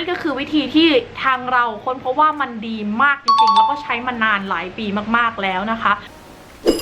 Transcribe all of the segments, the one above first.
นี่ก็คือวิธีที่ทางเราค้นพบว่ามันดีมากจริงๆ แล้วก็ใช้มานานหลายปีมากๆแล้วนะคะ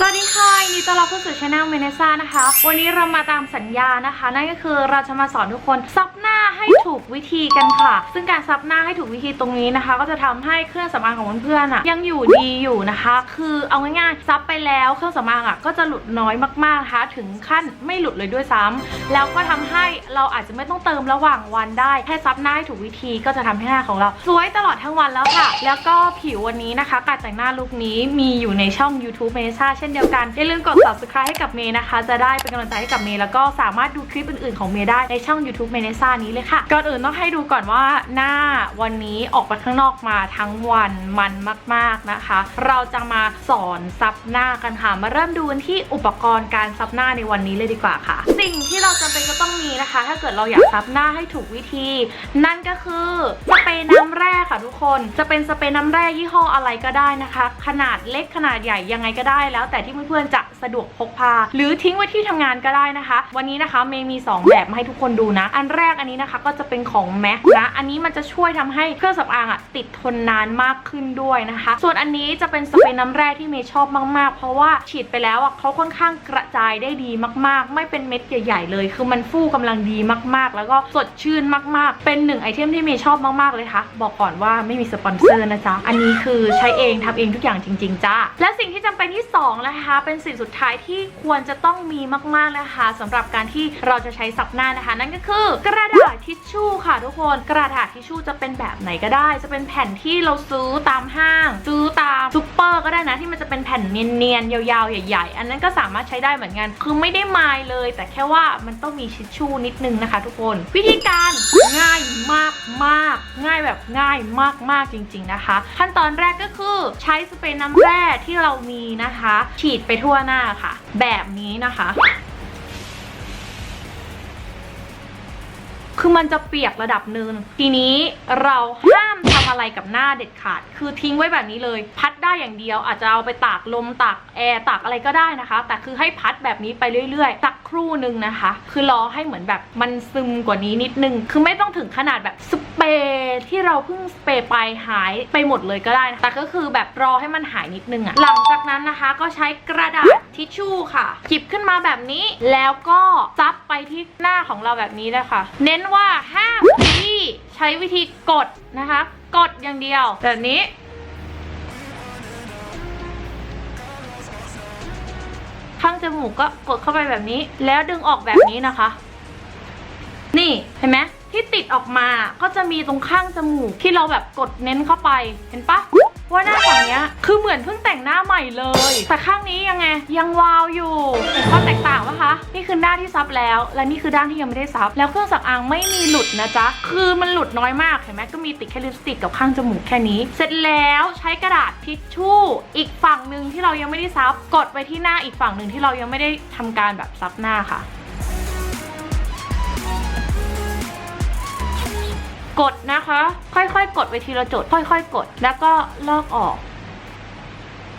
สวัสดีค่ะยินดีต้อนรับเข้าสู่ช anel เมเนซ่านะคะ วันนี้เรามาตามสัญญานะคะ นั่นก็คือเราจะมาสอนทุกคนซับหน้าให้ถูกวิธีกันค่ะ ซึ่งการซับหน้าให้ถูกวิธีตรงนี้นะคะ ก็จะทำให้เครื่องสำอางของเพื่อนๆอะยังอยู่ดีอยู่นะคะ คือเอาง่ายๆซับไปแล้วเครื่องสำอางอะก็จะหลุดน้อยมากๆนะคะ ถึงขั้นไม่หลุดเลยด้วยซ้ำแล้วก็ทำให้เราอาจจะไม่ต้องเติมระหว่างวันได้แค่ซับหน้าให้ถูกวิธีก็จะทำให้หน้าของเรา สวยตลอดทั้งวันแล้วค่ะ แล้วก็ผิววันนี้นะคะ การแต่งหน้าลุคนี้มีอยู่ในช่อง YouTube เมซ่าเช่นเดียวกัน อย่าลืมกด subscribe ให้กับเมย์นะคะ จะได้เป็นกำลังใจให้กับเมย์แล้วก็สามารถดูคลิปอื่นๆของเมย์ได้ในช่อง YouTube เมเนซ่านี้เลยค่ะ ก่อนอื่นต้องให้ดูก่อนว่าหน้าวันนี้ออกไปข้างนอกมาทั้งวันมันมาก ๆนะคะ เราจะมาสอนซับหน้ากันค่ะ มาเริ่มดูกันที่อุปกรณ์การซับหน้าในวันนี้เลยดีกว่าค่ะ สิ่งที่เราจำเป็นก็ต้องมีนะคะ ถ้าเกิดเราอยากซับหน้าให้ถูกวิธี นั่นก็คือสเปรย์น้ำแร่ค่ะทุกคน จะเป็นสเปรย์น้ำแร่ยี่ห้ออะไรก็ได้นะคะขนาดเล็กขนาดใหญ่ยังไงก็ได้แล้ว แต่ที่เพื่อนๆจะสะดวกพกพา หรือทิ้งไว้ที่ทำงานก็ได้นะคะ วันนี้นะคะเมย์มี 2 แบบมาให้ทุกคนดูนะ อันแรกอันนี้นะคะก็จะเป็นของแม็กนะอันนี้มันจะช่วยทำให้เครื่องสำอางอะติดทนนานมากขึ้นด้วยนะคะ ส่วนอันนี้จะเป็นสเปรย์น้ำแร่ที่เมย์ชอบมากๆ เพราะว่าฉีดไปแล้วอะเขาค่อนข้างกระจายได้ดีมากๆ ไม่เป็นเม็ดใหญ่ๆ เลย คือมันฟูกำลังดีมากๆ แล้วก็สดชื่นมากๆ เป็นหนึ่งไอเทมที่เมย์ชอบมากๆเลยค่ะ บอกก่อนว่าไม่มีสปอนเซอร์นะจ๊ะอันนี้คือใช้เองทำเองทุกอย่างจริง ๆ จ้า และสิ่งที่จำเป็นที่สองนะคะ เป็นสิ่งสุดท้ายที่ควรจะต้องมีมากๆนะคะสำหรับการที่เราจะใช้ซับหน้านะคะ นั่นก็คือกระดาษทิชชู่ค่ะทุกคน กระดาษทิชชู่จะเป็นแบบไหนก็ได้ จะเป็นแผ่นที่เราซื้อตามห้าง ซื้อตามซูเปอร์ก็ได้นะที่มันจะเป็นแผ่นเนียนๆยาวๆใหญ่ ๆ อันนั้นก็สามารถใช้ได้เหมือนกัน คือไม่ได้มายเลย แต่แค่ว่ามันต้องมีทิชชู่นิดนึงนะคะ ทุกคน วิธีการง่ายมากมากๆง่ายแบบง่ายมากๆจริง ๆนะคะ ขั้นตอนแรกก็คือใช้สเปรย์น้ำแร่ที่เรามีนะคะ ฉีดไปทั่วหน้าค่ะ แบบนี้นะคะ คือมันจะเปียกระดับหนึ่งทีนี้เราห้าม อะไรกับหน้าเด็ดขาด คือทิ้งไว้แบบนี้เลย พัดได้อย่างเดียวอาจจะเอาไปตากลมตากแอร์ตากอะไรก็ได้นะคะ แต่คือให้พัดแบบนี้ไปเรื่อยๆสักครู่หนึ่งนะคะ คือรอให้เหมือนแบบมันซึมกว่านี้นิดนึง คือไม่ต้องถึงขนาดแบบสเปรย์ที่เราเพิ่งสเปรย์ไปหายไปหมดเลยก็ได้นะแต่ก็คือแบบรอให้มันหายนิดนึงอะหลังจากนั้นนะคะก็ใช้กระดาษทิชชู่ค่ะหยิบขึ้นมาแบบนี้แล้วก็ซับไปที่หน้าของเราแบบนี้เลยค่ะ เน้นว่าห้ามที่ใช้วิธีกดนะคะ กดอย่างเดียว แบบนี้ ข้างจมูกก็กดเข้าไปแบบนี้ แล้วดึงออกแบบนี้นะคะ นี่เห็นไหมที่ติดออกมาก็จะมีตรงข้างจมูกที่เราแบบกดเน้นเข้าไปเห็นปะ ว่าหน้าฝั่งเนี้ยคือเหมือนเพิ่งแต่งหน้าใหม่เลย แต่ข้างนี้ยังไงยังวาวอยู่เห็นความแตกต่างปะคะ นี่คือด้าที่ซับแล้ว และนี่คือด้านที่ยังไม่ได้ซับ แล้วเครื่องสำอางไม่มีหลุดนะจ๊ะ คือมันหลุดน้อยมากเห็นไหมก็มีติดแค่ลิปสติกกับข้างจมูกแค่นี้ เสร็จแล้วใช้กระดาษทิชชู่ อีกฝั่งหนึ่งที่เรายังไม่ได้ซับ กดไปที่หน้าอีกฝั่งหนึ่งที่เรายังไม่ได้ทำการแบบซับหน้าค่ะ กดนะคะ ค่อยๆ กดไปทีละจุดค่อย ๆ กด แล้วก็ลอกออก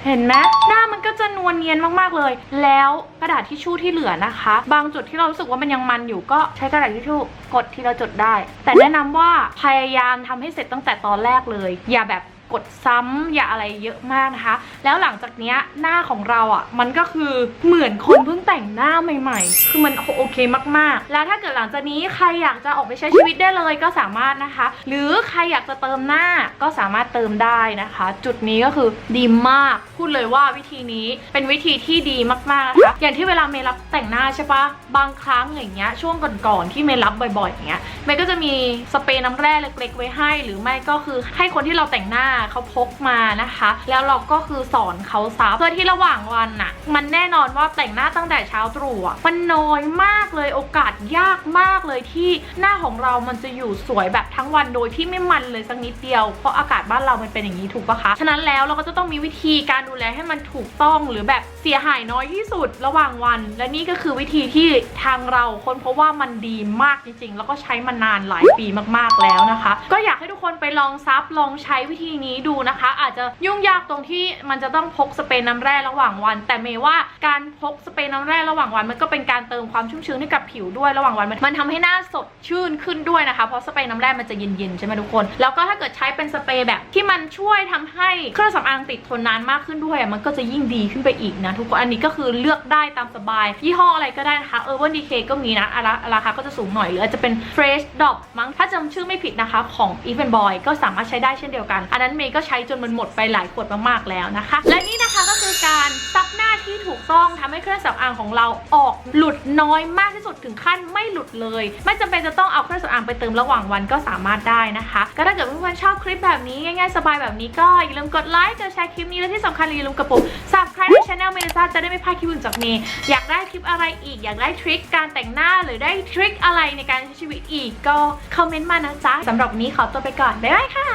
เห็นไหมหน้ามันก็จะนวลเนียนมากๆเลย แล้วกระดาษทิชชู่ที่เหลือนะคะ บางจุดที่เรารู้สึกว่ามันยังมันอยู่ก็ใช้กระดาษทิชชู่กดทีละจุดได้ แต่แนะนำว่าพยายามทำให้เสร็จตั้งแต่ตอนแรกเลย อย่าแบบ กดซ้ำอย่าอะไรเยอะมากนะคะ แล้วหลังจากเนี้ยหน้าของเราอะมันก็คือเหมือนคนเพิ่งแต่งหน้าใหม่ ๆ คือมันโอเคมากๆ แล้วถ้าเกิดหลังจากนี้ใครอยากจะออกไปใช้ชีวิตได้เลยก็สามารถนะคะ หรือใครอยากจะเติมหน้าก็สามารถเติมได้นะคะ จุดนี้ก็คือดีมากพูดเลยว่าวิธีนี้เป็นวิธีที่ดีมากๆนะคะอย่างที่เวลาเมย์รับแต่งหน้าใช่ปะบางครั้งอย่างเงี้ยช่วงก่อนๆที่เมย์รับบ่อยๆอย่างเงี้ยเมย์ก็จะมีสเปรย์น้ำแร่เล็กๆไว้ให้ หรือไม่ก็คือให้คนที่เราแต่งหน้าเขาพกมานะคะ แล้วเราก็คือสอนเขาซับเพื่อที่ระหว่างวันน่ะ มันแน่นอนว่าแต่งหน้าตั้งแต่เช้าตรู่อะมันน้อยมากเลยโอกาสยากมากเลยที่หน้าของเรามันจะอยู่สวยแบบทั้งวันโดยที่ไม่มันเลยสักนิดเดียว เพราะอากาศบ้านเรามันเป็นอย่างนี้ถูกปะคะ ฉะนั้นแล้วเราก็จะต้องมีวิธีการดูแลให้มันถูกต้องหรือแบบเสียหายน้อยที่สุดระหว่างวัน และนี่ก็คือวิธีที่ทางเราค้นพบว่ามันดีมากจริงๆ แล้วก็ใช้มานานหลายปีมากๆแล้วนะคะ ก็อยากให้ทุกคนไปลองซับลองใช้วิธีนี้ดูนะคะ อาจจะยุ่งยากตรงที่มันจะต้องพกสเปรย์น้ำแร่ระหว่างวัน แต่เมย์ว่าการพกสเปรย์น้ำแร่ระหว่างวัน มันก็เป็นการเติมความชุ่มชื้นให้กับผิวด้วยระหว่างวัน มันมันทำให้หน้าสดชื่นขึ้นด้วยนะคะ เพราะสเปรย์น้ำแร่มันจะเย็นๆใช่ไหมทุกคน แล้วก็ถ้าเกิดใช้เป็นสเปรย์แบบที่มันช่วยทำให้เครื่องสำอางติดทนนานมากขึ้นด้วยมันก็จะยิ่งดีขึ้นไปอีกนะทุกคนอันนี้ก็คือเลือกได้ตามสบายยี่ห้ออะไรก็ได้นะคะ Urban Decay ก็มีนะอะราราคาก็จะสูงหน่อยหรืออาจจะเป็น Fresh Dop มั้งถ้าจำชื่อไม่ผิดนะคะของ Even Boy ก็สามารถใช้ได้เช่นเดียวกัน อันนั้นเมย์ก็ใช้จนมันหมดไปหลายขวดมากๆแล้วนะคะ และนี่นะ คือการซับหน้าที่ถูกต้องทำให้เครื่องสำอางของเราออกหลุดน้อยมากที่สุดถึงขั้นไม่หลุดเลย ไม่จำเป็นจะต้องเอาเครื่องสำอางไปเติมระหว่างวันก็สามารถได้นะคะ ก็ถ้าเกิดเพื่อนๆชอบคลิปแบบนี้ง่ายๆสบายแบบนี้ก็อย่าลืมกดไลค์กดแชร์คลิปนี้และที่สำคัญอย่าลืมกระปุก subscribe ใน channel เมลิซาจะได้ไม่พลาดคลิปอื่นจากเมย์อยากได้คลิปอะไรอีก อยากได้ทริคการแต่งหน้าหรือได้ทริคอะไรในการใช้ชีวิตอีกก็คอมเมนต์มานะจ๊ะสำหรับนี้ขอตัวไปก่อนบ๊ายบายค่ะ